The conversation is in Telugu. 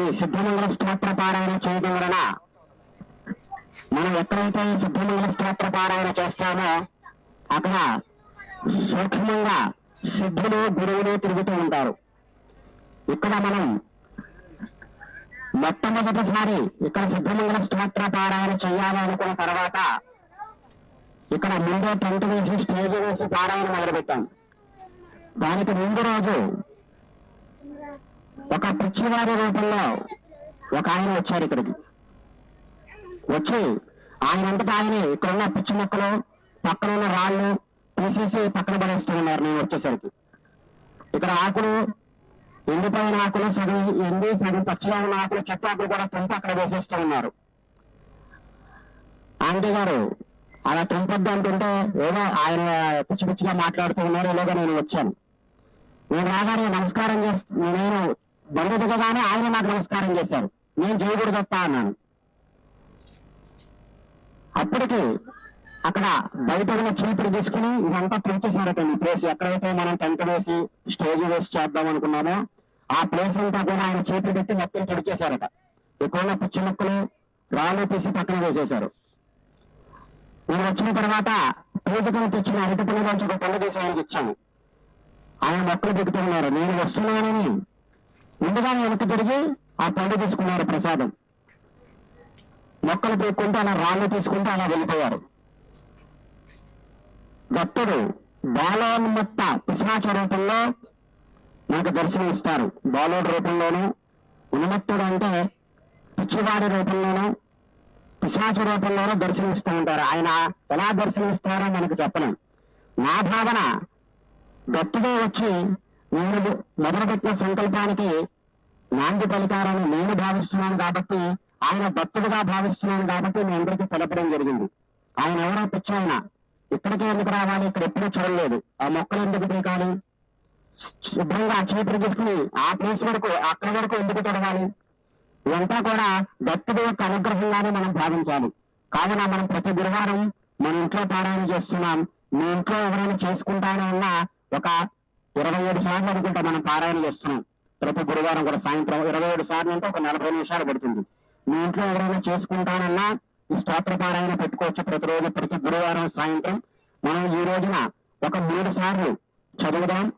ఈ సిద్ధమంగళ స్తోత్ర పారాయణ చేయడం వలన మనం ఎక్కడైతే ఈ సిద్ధమంగళ స్తోత్ర పారాయణ చేస్తామో అక్కడ సూక్ష్మంగా సిద్ధులు గురువులు తిరుగుతూ ఉంటారు. ఇక్కడ మనం మొట్టమొదటిసారి ఇక్కడ సిద్ధమంగళ స్తోత్ర పారాయణ చేయాలి అనుకున్న తర్వాత ఇక్కడ ముందే టెంట్ వేసి స్టేజ్ వేసి పారాయణ మొదలుపెట్టాం. దానికి ముందు రోజు ఒక పిచ్చివారి రూపంలో ఒక ఆయన వచ్చారు ఇక్కడికి. వచ్చి ఆయన అంతటా ఆయనే ఇక్కడ ఉన్న పిచ్చి మొక్కలు పక్కన ఉన్న రాళ్ళు తీసేసి పక్కన పడేస్తూ ఉన్నారు నేను వచ్చేసరికి. ఇక్కడ ఆకులు ఎండిపోయిన ఆకులు సగం ఎండి సగం పచ్చిగా ఉన్న ఆకులు చెట్టు ఆకులు కూడా తుంపి అక్కడ వేసేస్తూ ఉన్నారు. ఆంటీ గారు అలా తుంపొద్దు అంటుంటే ఏదో ఆయన పిచ్చి పిచ్చిగా మాట్లాడుతూ ఉన్నారు ఇలాగా నేను వచ్చాను. నేను రాగానే నమస్కారం చేస్తూ నేను బంధు దిగగానే ఆయన నాకు నమస్కారం చేశారు. నేను చేయకూడదు వస్తా అన్నాను. అప్పటికి అక్కడ బయట ఉన్న చీపులు తీసుకుని ఇదంతా పెంచేశారట ఈ ప్లేస్ ఎక్కడైతే మనం టెంట్ వేసి స్టేజ్ వేసి చేద్దాం అనుకున్నామో ఆ ప్లేస్ అంతా కూడా ఆయన చీపులు పెట్టి మొత్తం పొడిచేశారట ఎక్కువ పిచ్చి మొక్కలు రాళ్ళు తీసి పక్కన వేసేశారు. నేను వచ్చిన తర్వాత పూజకుని తెచ్చిన అరటి నుంచి ఒక పనులు తీసి ఆయనకి ఇచ్చాను. ఆయన మొక్కలు పెట్టుకున్నారు. నేను వస్తున్నానని ముందుగానే వెనక్కి తిరిగి ఆ పండు తీసుకున్నారు ప్రసాదం. మొక్కలు పెట్టుకుంటూ అలా రాళ్ళు తీసుకుంటూ అలా వెళ్ళిపోయారు. దత్తుడు బాలోన్మత్త పిశాచ రూపంలో మనకు దర్శనం ఇస్తారు. బాలుడు రూపంలోను ఉన్మత్తుడు అంటే పిచ్చివాడి రూపంలోను పిశాచ రూపంలోనూ దర్శనమిస్తూ ఉంటారు. ఆయన ఎలా దర్శనమిస్తారో మనకు చెప్పలేం. నా భావన దత్తుడు వచ్చి నేను మొదలుపెట్టిన సంకల్పానికి నాంది పలికారని నేను భావిస్తున్నాను కాబట్టి ఆయన భక్తుడుగా భావిస్తున్నాను కాబట్టి మీ అందరికీ తెలపడం జరిగింది. ఆయన ఎవరో పిచ్చాయన. ఇక్కడికి ఎందుకు రావాలి? ఇక్కడ ఎప్పుడూ చూడలేదు. ఆ మొక్కలు ఎందుకు పీకాలి శుభ్రంగా చీపురు తీసుకుని ఆ ప్లేస్ వరకు అక్కడి వరకు ఎందుకు తొడగాలి? ఇదంతా కూడా దత్తుడు యొక్క అనుగ్రహంగానే మనం భావించాలి. కావున మనం ప్రతి గురువారం మన ఇంట్లో పారాయణ చేస్తున్నాం. మీ ఇంట్లో ఎవరైనా చేసుకుంటానో ఉన్న ఒక ఇరవై ఏడు సార్లు అనుకుంటా మనం పారాయణ చేస్తున్నాం. ప్రతి గురువారం కూడా సాయంత్రం ఇరవై ఏడు సార్లు అంటే ఒక నలభై నిమిషాలు పడుతుంది. మీ ఇంట్లో ఎవరైనా చేసుకుంటానన్నా ఈ స్తోత్ర పారాయణ పెట్టుకోవచ్చు ప్రతిరోజు ప్రతి గురువారం సాయంత్రం. మనం ఈ రోజున ఒక మూడు సార్లు చదువుదాం